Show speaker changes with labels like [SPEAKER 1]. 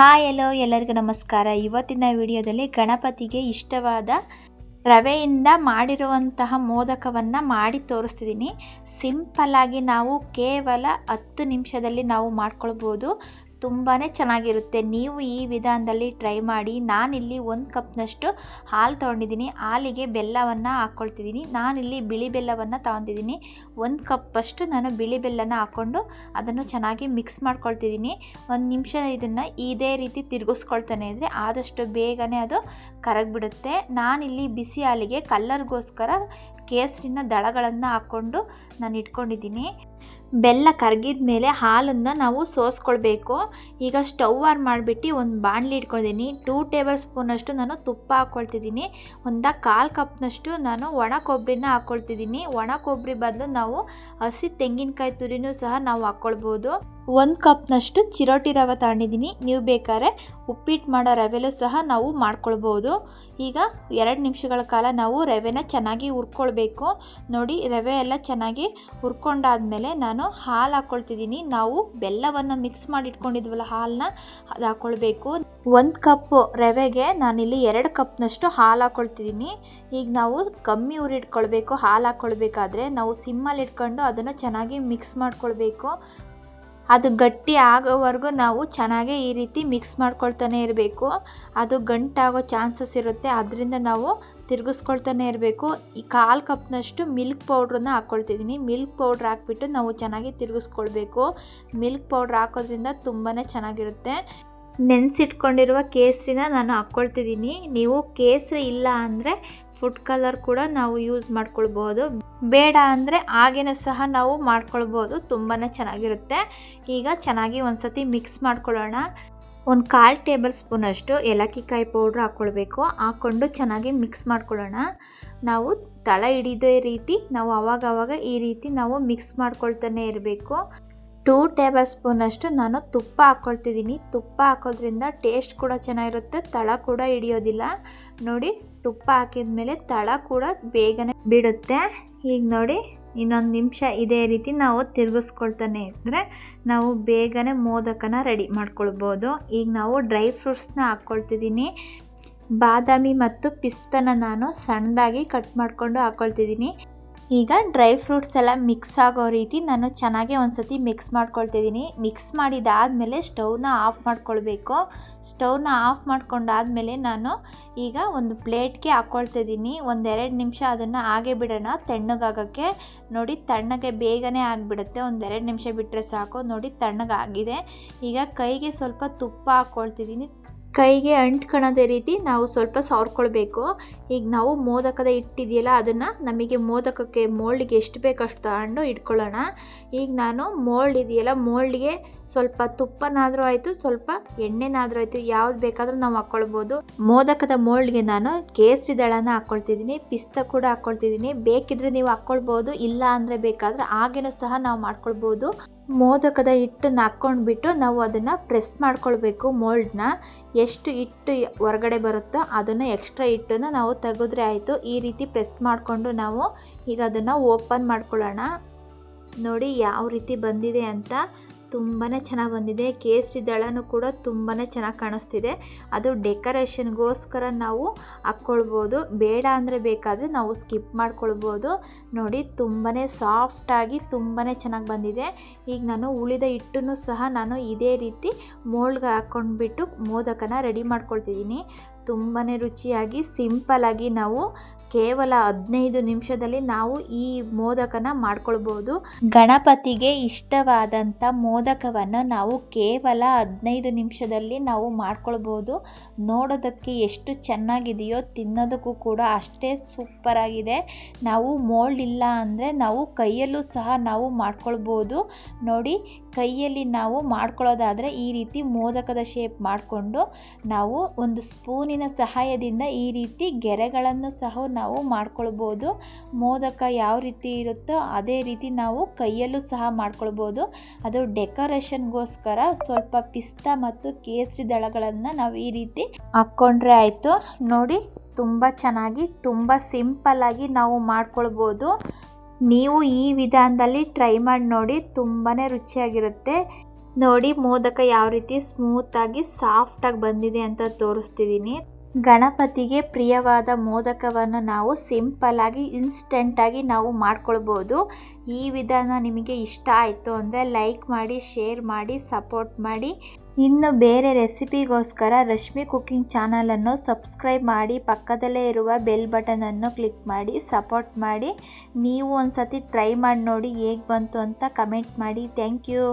[SPEAKER 1] Hi ಎಲ್ಲೋ ಎಲ್ಲರಿಗೂ ನಮಸ್ಕಾರ. ಇವತ್ತಿನ ವಿಡಿಯೋದಲ್ಲಿ ಗಣಪತಿಗೆ ಇಷ್ಟವಾದ ರವೆಯಿಂದ ಮಾಡಿರುವಂತಹ ಮೋದಕವನ್ನು ಮಾಡಿ ತೋರಿಸ್ತಿದ್ದೀನಿ. ಸಿಂಪಲ್ಲಾಗಿ ನಾವು ಕೇವಲ ಹತ್ತು ನಿಮಿಷದಲ್ಲಿ ನಾವು ಮಾಡ್ಕೊಳ್ಬೋದು. ತುಂಬಾ ಚೆನ್ನಾಗಿರುತ್ತೆ. ನೀವು ಈ ವಿಧಾನದಲ್ಲಿ ಟ್ರೈ ಮಾಡಿ, ನಾನಿಲ್ಲಿ ಒಂದು ಕಪ್ನಷ್ಟು ಹಾಲು ತೊಗೊಂಡಿದ್ದೀನಿ. ಹಾಲಿಗೆ ಬೆಲ್ಲವನ್ನು ಹಾಕ್ಕೊಳ್ತಿದ್ದೀನಿ ನಾನಿಲ್ಲಿ ಬಿಳಿ ಬೆಲ್ಲವನ್ನು ತೊಗೊತಿದ್ದೀನಿ ಒಂದು ಕಪ್ಪಷ್ಟು ನಾನು ಬಿಳಿ ಬೆಲ್ಲನ ಹಾಕ್ಕೊಂಡು ಅದನ್ನು ಚೆನ್ನಾಗಿ ಮಿಕ್ಸ್ ಮಾಡ್ಕೊಳ್ತಿದ್ದೀನಿ. ಒಂದು ನಿಮಿಷ ಇದನ್ನು ಇದೇ ರೀತಿ ತಿರುಗಿಸ್ಕೊಳ್ತಾನೆ ಇದ್ದರೆ ಆದಷ್ಟು ಬೇಗನೆ ಅದು ಕರಗಿಬಿಡುತ್ತೆ. ನಾನಿಲ್ಲಿ ಬಿಸಿ ಹಾಲಿಗೆ ಕಲ್ಲರ್ಗೋಸ್ಕರ ಕೇಸರಿನ ದಳಗಳನ್ನು ಹಾಕ್ಕೊಂಡು ನಾನು ಇಟ್ಕೊಂಡಿದ್ದೀನಿ ಬೆಲ್ಲ ಕರಗಿದ ಮೇಲೆ ಹಾಲನ್ನು ನಾವು ಸೋಸ್ಕೊಳ್ಬೇಕು. ಈಗ ಸ್ಟವ್ ಆನ್ ಮಾಡಿಬಿಟ್ಟು ಒಂದು ಬಾಣಲಿ ಇಟ್ಕೊಳ್ತೀನಿ. ಟೂ ಟೇಬಲ್ ಸ್ಪೂನಷ್ಟು ನಾನು ತುಪ್ಪ ಹಾಕ್ಕೊಳ್ತಿದ್ದೀನಿ ಒಂದು ಕಾಲು ಕಪ್ನಷ್ಟು ನಾನು ಒಣ ಕೊಬ್ಬರಿನ ಹಾಕ್ಕೊಳ್ತಿದ್ದೀನಿ ಒಣ ಕೊಬ್ಬರಿ ಬದಲು ನಾವು ಹಸಿ ತೆಂಗಿನಕಾಯಿ ತುರಿನೂ ಸಹ ನಾವು ಹಾಕ್ಕೊಳ್ಬೋದು ಒಂದು ಕಪ್ನಷ್ಟು ಚಿರೋಟಿ ರವೆ ತಗೊಂಡಿದ್ದೀನಿ. ನೀವು ಬೇಕಾದ್ರೆ ಉಪ್ಪಿಟ್ಟು ಮಾಡೋ ರವೆಲೂ ಸಹ ನಾವು ಮಾಡ್ಕೊಳ್ಬೋದು. ಈಗ ಎರಡು ನಿಮಿಷಗಳ ಕಾಲ ನಾವು ರವೆನ ಚೆನ್ನಾಗಿ ಹುರ್ಕೊಳ್ಬೇಕು. ನೋಡಿ, ರವೆ ಎಲ್ಲ ಚೆನ್ನಾಗಿ ಹುರ್ಕೊಂಡಾದ್ಮೇಲೆ ನಾನು ಹಾಲು ಹಾಕ್ಕೊಳ್ತಿದ್ದೀನಿ ನಾವು ಬೆಲ್ಲವನ್ನು ಮಿಕ್ಸ್ ಮಾಡಿ ಇಟ್ಕೊಂಡಿದ್ವಲ್ಲ ಹಾಲನ್ನ ಅದು ಹಾಕ್ಕೊಳ್ಬೇಕು ಒಂದು ಕಪ್ಪು ರವೆಗೆ ನಾನಿಲ್ಲಿ ಎರಡು ಕಪ್ನಷ್ಟು ಹಾಲು ಹಾಕ್ಕೊಳ್ತಿದ್ದೀನಿ ಈಗ ನಾವು ಕಮ್ಮಿ ಉರಿಟ್ಕೊಳ್ಬೇಕು ಹಾಲು ಹಾಕ್ಕೊಳ್ಬೇಕಾದ್ರೆ ನಾವು ಸಿಮ್ಮಲ್ಲಿ ಇಟ್ಕೊಂಡು ಅದನ್ನು ಚೆನ್ನಾಗಿ ಮಿಕ್ಸ್ ಮಾಡ್ಕೊಳ್ಬೇಕು. ಅದು ಗಟ್ಟಿ ಆಗೋವರೆಗೂ ನಾವು ಚೆನ್ನಾಗಿ ಈ ರೀತಿ ಮಿಕ್ಸ್ ಮಾಡ್ಕೊಳ್ತಾನೆ ಇರಬೇಕು. ಅದು ಗಂಟಾಗೋ ಚಾನ್ಸಸ್ ಇರುತ್ತೆ. ಅದರಿಂದ ನಾವು ತಿರುಗಿಸ್ಕೊಳ್ತಾನೆ ಇರಬೇಕು. ಈ ಕಾಲು ಕಪ್ನಷ್ಟು ಮಿಲ್ಕ್ ಪೌಡ್ರನ್ನ ಹಾಕ್ಕೊಳ್ತಿದ್ದೀನಿ. ಮಿಲ್ಕ್ ಪೌಡ್ರ್ ಹಾಕ್ಬಿಟ್ಟು ನಾವು ಚೆನ್ನಾಗಿ ತಿರುಗಿಸ್ಕೊಳ್ಬೇಕು. ಮಿಲ್ಕ್ ಪೌಡ್ರ್ ಹಾಕೋದ್ರಿಂದ ತುಂಬಾ ಚೆನ್ನಾಗಿರುತ್ತೆ. ನೆನೆಸಿಟ್ಕೊಂಡಿರುವ ಕೇಸರಿನ ನಾನು ಹಾಕ್ಕೊಳ್ತಿದ್ದೀನಿ. ನೀವು ಕೇಸರಿ ಇಲ್ಲ ಅಂದರೆ ಫುಡ್ ಕಲರ್ ಕೂಡ ನಾವು ಯೂಸ್ ಮಾಡ್ಕೊಳ್ಬೋದು. ಬೇಡ ಅಂದರೆ ಹಾಗೇನೂ ಸಹ ನಾವು ಮಾಡ್ಕೊಳ್ಬೋದು. ತುಂಬಾ ಚೆನ್ನಾಗಿರುತ್ತೆ. ಈಗ ಚೆನ್ನಾಗಿ ಒಂದು ಸತಿ ಮಿಕ್ಸ್ ಮಾಡ್ಕೊಳ್ಳೋಣ. ಒಂದು ಕಾಲು ಟೇಬಲ್ ಸ್ಪೂನಷ್ಟು ಏಲಕ್ಕಿಕಾಯಿ ಪೌಡ್ರ್ ಹಾಕ್ಕೊಳ್ಬೇಕು. ಹಾಕ್ಕೊಂಡು ಚೆನ್ನಾಗಿ ಮಿಕ್ಸ್ ಮಾಡ್ಕೊಳ್ಳೋಣ. ನಾವು ತಳ ಹಿಡಿದೇ ರೀತಿ, ನಾವು ಅವಾಗ ಈ ರೀತಿ ನಾವು ಮಿಕ್ಸ್ ಮಾಡ್ಕೊಳ್ತಾನೆ ಇರಬೇಕು. ಟೂ ಟೇಬಲ್ ಸ್ಪೂನಷ್ಟು ನಾನು ತುಪ್ಪ ಹಾಕ್ಕೊಳ್ತಿದ್ದೀನಿ. ತುಪ್ಪ ಹಾಕೋದ್ರಿಂದ ಟೇಸ್ಟ್ ಕೂಡ ಚೆನ್ನಾಗಿರುತ್ತೆ, ತಳ ಕೂಡ ಹಿಡಿಯೋದಿಲ್ಲ. ನೋಡಿ ತುಪ್ಪ ಹಾಕಿದ ಮೇಲೆ ತಳ ಕೂಡ ಬೇಗನೆ ಬಿಡುತ್ತೆ. ಈಗ ನೋಡಿ, ಇನ್ನೊಂದು ನಿಮಿಷ ಇದೇ ರೀತಿ ನಾವು ತಿರುಗಿಸ್ಕೊಳ್ತಾನೆ ಇದ್ದರೆ ನಾವು ಬೇಗನೆ ಮೋದಕನ ರೆಡಿ ಮಾಡ್ಕೊಳ್ಬೋದು. ಈಗ ನಾವು ಡ್ರೈ ಫ್ರೂಟ್ಸ್ನ ಹಾಕ್ಕೊಳ್ತಿದ್ದೀನಿ ಬಾದಾಮಿ ಮತ್ತು ಪಿಸ್ತನ ನಾನು ಸಣ್ಣದಾಗಿ ಕಟ್ ಮಾಡಿಕೊಂಡು ಹಾಕ್ಕೊಳ್ತಿದ್ದೀನಿ ಈಗ ಡ್ರೈ ಫ್ರೂಟ್ಸ್ ಎಲ್ಲ ಮಿಕ್ಸ್ ಆಗೋ ರೀತಿ ನಾನು ಚೆನ್ನಾಗಿ ಒಂದು ಸತಿ ಮಿಕ್ಸ್ ಮಾಡ್ಕೊಳ್ತಿದ್ದೀನಿ. ಮಿಕ್ಸ್ ಮಾಡಿದಾದಮೇಲೆ ಸ್ಟೌವ್ನ ಆಫ್ ಮಾಡ್ಕೊಳ್ಬೇಕು. ಸ್ಟೌವ್ನ ಆಫ್ ಮಾಡ್ಕೊಂಡಾದಮೇಲೆ ನಾನು ಈಗ ಒಂದು ಪ್ಲೇಟ್ಗೆ ಹಾಕ್ಕೊಳ್ತಿದ್ದೀನಿ ಒಂದೆರಡು ನಿಮಿಷ ಅದನ್ನು ಹಾಗೆ ಬಿಡೋಣ. ತಣ್ಣಗಾಗೋಕ್ಕೆ ನೋಡಿ ತಣ್ಣಗೆ ಬೇಗನೆ ಆಗಿಬಿಡುತ್ತೆ. ಒಂದೆರಡು ನಿಮಿಷ ಬಿಟ್ಟರೆ ಸಾಕು. ನೋಡಿ ತಣ್ಣಗಾಗಿದೆ. ಈಗ ಕೈಗೆ ಸ್ವಲ್ಪ ತುಪ್ಪ ಹಾಕ್ಕೊಳ್ತಿದ್ದೀನಿ ಕೈಗೆ ಅಂಟ್ಕೊಳೋದೇ ರೀತಿ ನಾವು ಸ್ವಲ್ಪ ಸವರ್ಕೊಳ್ಬೇಕು ಈಗ ನಾವು ಮೋದಕದ ಇಟ್ಟಿದೆಯಲ್ಲ, ಅದನ್ನು ನಮಗೆ ಮೋದಕಕ್ಕೆ ಮೋಲ್ಡಿಗೆ ಎಷ್ಟು ಬೇಕಷ್ಟು ತಗೊಂಡು ಇಟ್ಕೊಳ್ಳೋಣ. ಈಗ ನಾನು ಮೋಲ್ಡ್ ಇದೆಯಲ್ಲ, ಮೋಲ್ಡ್ಗೆ ಸ್ವಲ್ಪ ತುಪ್ಪನಾದರೂ ಆಯಿತು, ಸ್ವಲ್ಪ ಎಣ್ಣೆನಾದರೂ ಆಯಿತು, ಯಾವ್ದು ಬೇಕಾದರೂ ನಾವು ಹಾಕ್ಕೊಳ್ಬೋದು. ಮೋದಕದ ಮೋಲ್ಡ್ಗೆ ನಾನು ಕೇಸರಿ ದಳನ ಹಾಕ್ಕೊಳ್ತಿದ್ದೀನಿ, ಪಿಸ್ತ ಕೂಡ ಹಾಕ್ಕೊಳ್ತಿದ್ದೀನಿ. ಬೇಕಿದ್ರೆ ನೀವು ಹಾಕ್ಕೊಳ್ಬೋದು, ಇಲ್ಲ ಅಂದರೆ ಬೇಕಾದರೆ ಹಾಗೇನೂ ಸಹ ನಾವು ಮಾಡ್ಕೊಳ್ಬೋದು. ಮೋದಕದ ಹಿಟ್ಟನ್ನು ಹಾಕ್ಕೊಂಡ್ಬಿಟ್ಟು ನಾವು ಅದನ್ನು ಪ್ರೆಸ್ ಮಾಡ್ಕೊಳ್ಬೇಕು ಮೋಲ್ಡ್ನ. ಎಷ್ಟು ಹಿಟ್ಟು ಹೊರಗಡೆ ಬರುತ್ತೋ ಅದನ್ನು ಎಕ್ಸ್ಟ್ರಾ ಹಿಟ್ಟನ್ನು ನಾವು ತೆಗೆದ್ರೆ ಆಯಿತು. ಈ ರೀತಿ ಪ್ರೆಸ್ ಮಾಡಿಕೊಂಡು ನಾವು ಈಗ ಅದನ್ನು ಓಪನ್ ಮಾಡ್ಕೊಳ್ಳೋಣ. ನೋಡಿ ಯಾವ ರೀತಿ ಬಂದಿದೆ ಅಂತ. ತುಂಬಾ ಚೆನ್ನಾಗಿ ಬಂದಿದೆ. ಕೇಸರಿ ದಳನೂ ಕೂಡ ತುಂಬಾ ಚೆನ್ನಾಗಿ ಕಾಣಿಸ್ತಿದೆ. ಅದು ಡೆಕೋರೇಷನ್ಗೋಸ್ಕರ ನಾವು ಹಾಕ್ಕೊಳ್ಬೋದು. ಬೇಡ ಅಂದರೆ ಬೇಕಾದರೆ ನಾವು ಸ್ಕಿಪ್ ಮಾಡ್ಕೊಳ್ಬೋದು. ನೋಡಿ ತುಂಬಾ ಸಾಫ್ಟಾಗಿ ತುಂಬಾ ಚೆನ್ನಾಗಿ ಬಂದಿದೆ. ಈಗ ನಾನು ಉಳಿದ ಹಿಟ್ಟನ್ನು ಸಹ ನಾನು ಇದೇ ರೀತಿ ಮೋಲ್ಡ್ಗೆ ಹಾಕ್ಕೊಂಡ್ಬಿಟ್ಟು ಮೋದಕನ ರೆಡಿ ಮಾಡ್ಕೊಳ್ತಿದ್ದೀನಿ. ತುಂಬಾ ರುಚಿಯಾಗಿ ಸಿಂಪಲಾಗಿ ನಾವು ಕೇವಲ ಹದಿನೈದು ನಿಮಿಷದಲ್ಲಿ ನಾವು ಈ ಮೋದಕನ ಮಾಡ್ಕೊಳ್ಬೋದು. ಗಣಪತಿಗೆ ಇಷ್ಟವಾದಂಥ ಮೋದಕವನ್ನು ನಾವು ಕೇವಲ ಹದಿನೈದು ನಿಮಿಷದಲ್ಲಿ ನಾವು ಮಾಡ್ಕೊಳ್ಬೋದು. ನೋಡೋದಕ್ಕೆ ಎಷ್ಟು ಚೆನ್ನಾಗಿದೆಯೋ ತಿನ್ನೋದಕ್ಕೂ ಕೂಡ ಅಷ್ಟೇ ಸೂಪರಾಗಿದೆ ನಾವು ಮೋಲ್ಡ್ ಇಲ್ಲ ಅಂದರೆ ನಾವು ಕೈಯಲ್ಲೂ ಸಹ ನಾವು ಮಾಡ್ಕೊಳ್ಬೋದು. ನೋಡಿ, ಕೈಯಲ್ಲಿ ನಾವು ಮಾಡ್ಕೊಳ್ಳೋದಾದರೆ ಈ ರೀತಿ ಮೋದಕದ ಶೇಪ್ ಮಾಡಿಕೊಂಡು ನಾವು ಒಂದು ಸ್ಪೂನಿನ ಸಹಾಯದಿಂದ ಈ ರೀತಿ ಗೆರೆಗಳನ್ನು ಸಹ ನಾವು ಮಾಡ್ಕೊಳ್ಬೋದು. ಮೋದಕ ಯಾವ ರೀತಿ ಇರುತ್ತೋ ಅದೇ ರೀತಿ ನಾವು ಕೈಯಲ್ಲೂ ಸಹ ಮಾಡ್ಕೊಳ್ಬೋದು. ಅದು ಡೆಕೋರೇಷನ್ಗೋಸ್ಕರ ಸ್ವಲ್ಪ ಪಿಸ್ತಾ ಮತ್ತು ಕೇಸರಿ ದಳಗಳನ್ನು ನಾವು ಈ ರೀತಿ ಹಾಕ್ಕೊಂಡ್ರೆ ಆಯಿತು. ನೋಡಿ, ತುಂಬ ಚೆನ್ನಾಗಿ, ತುಂಬ ಸಿಂಪಲ್ಲಾಗಿ ನಾವು ಮಾಡ್ಕೊಳ್ಬೋದು. ನೀವು ಈ ವಿಧಾನದಲ್ಲಿ ಟ್ರೈ ಮಾಡಿ ನೋಡಿ ತುಂಬಾ ರುಚಿಯಾಗಿರುತ್ತೆ. ನೋಡಿ, ಮೋದಕ ಯಾವ ರೀತಿ ಸ್ಮೂತಾಗಿ ಸಾಫ್ಟಾಗಿ ಬಂದಿದೆ ಅಂತ ತೋರಿಸ್ತಿದ್ದೀನಿ. ಗಣಪತಿಗೆ ಪ್ರಿಯವಾದ ಮೋದಕವನ್ನು ನಾವು ಸಿಂಪಲ್ಲಾಗಿ ಇನ್ಸ್ಟೆಂಟಾಗಿ ನಾವು ಮಾಡ್ಕೊಳ್ಬೋದು. ಈ ವಿಧಾನ ನಿಮಗೆ ಇಷ್ಟ ಆಯಿತು ಅಂದರೆ ಲೈಕ್ ಮಾಡಿ ಶೇರ್ ಮಾಡಿ ಸಪೋರ್ಟ್ ಮಾಡಿ. ಇನ್ನು ಬೇರೆ ರೆಸಿಪಿಗೋಸ್ಕರ ರಶ್ಮಿ ಕುಕ್ಕಿಂಗ್ ಚಾನಲನ್ನು ಸಬ್ಸ್ಕ್ರೈಬ್ ಮಾಡಿ, ಪಕ್ಕದಲ್ಲೇ ಇರುವ ಬೆಲ್ ಬಟನನ್ನು ಕ್ಲಿಕ್ ಮಾಡಿ ಸಪೋರ್ಟ್ ಮಾಡಿ. ನೀವು ಒಂದು ಸತಿ ಟ್ರೈ ಮಾಡಿ ನೋಡಿ ಹೇಗೆ ಬಂತು ಅಂತ ಕಮೆಂಟ್ ಮಾಡಿ. Thank you